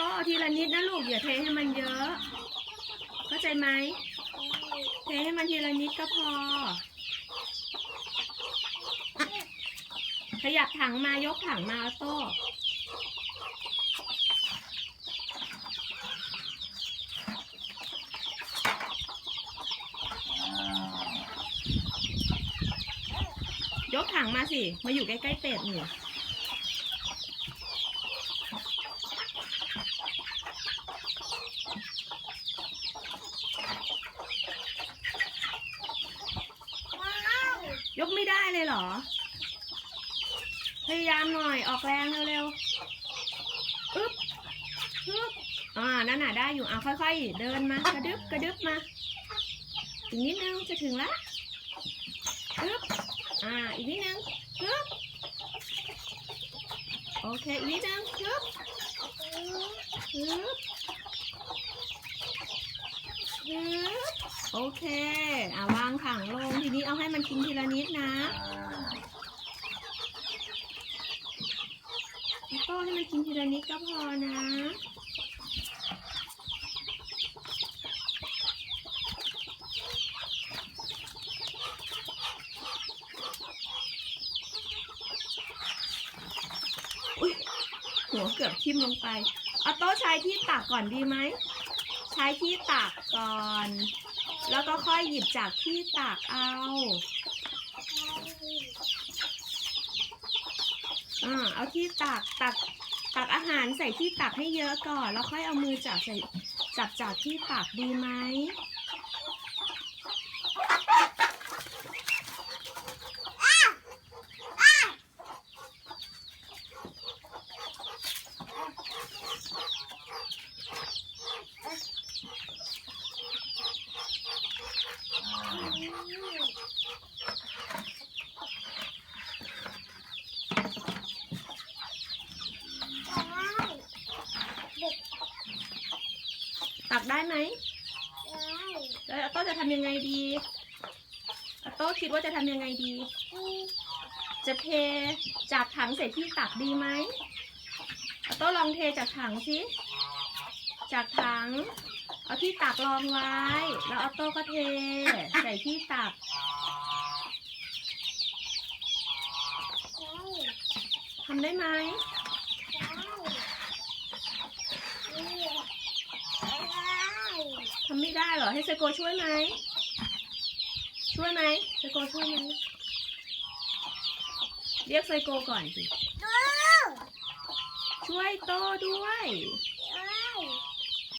เอาโต้เทีละนิดนะลูกอย่าเทให้มันเยอะ เข้าใจไหมเทให้มันทีละนิดก็พอ ขยับถังมายกถังมาเอโต้ยกถังมาสิ มาอยู่ใกล้ๆเป็ดนี่ยกไม่ได้ เลยเหรอ พยายามหน่อยออกแรงเร็วๆอึ๊บอึ๊บอ่านั่นน่ะได้อยู่อะค่อยๆ เดินมากระดึบกระดึบมาอีกนิดนึงจะถึงละอึ๊บอ่าอีกนิดนึงฮึบโอเคอีกนิดนึงฮึบฮึบฮึบ โอเค อ่าวางถังลง ทีนี้เอาให้มันกินทีละนิดนะก็ให้มันกินทีละนิดก็พอนะ อุ้ยหัวเกือบทิ่มลงไปเอาโต๊ะใช้ที่ตักก่อนดีไหม ใช้ที่ตักก่อน แล้วก็ค่อยหยิบจากที่ตักเอาอ่าเอาที่ตักตักตักอาหารใส่ที่ตักให้เยอะก่อน แล้วค่อยเอามือจับใส่จับจากที่ตักดีไหม ตักได้ไหมแล้วอาโต้จะทำยังไงดีอาโต้คิดว่าจะทำยังไงดี จะเทจากถังใส่ที่ตักดีไหมอาโต้ลองเทจากถังสิ จากถัง เอาที่ตักรองไว้ แล้วอาโต้ก็เท ใส่ที่ตัก ทำได้ไหม ทำไม่ได้เหรอ ให้เซโกช่วยไหม ช่วยไหมเซโกช่วยไหม เรียกไซโกก่อนสิ ช่วยโตด้วย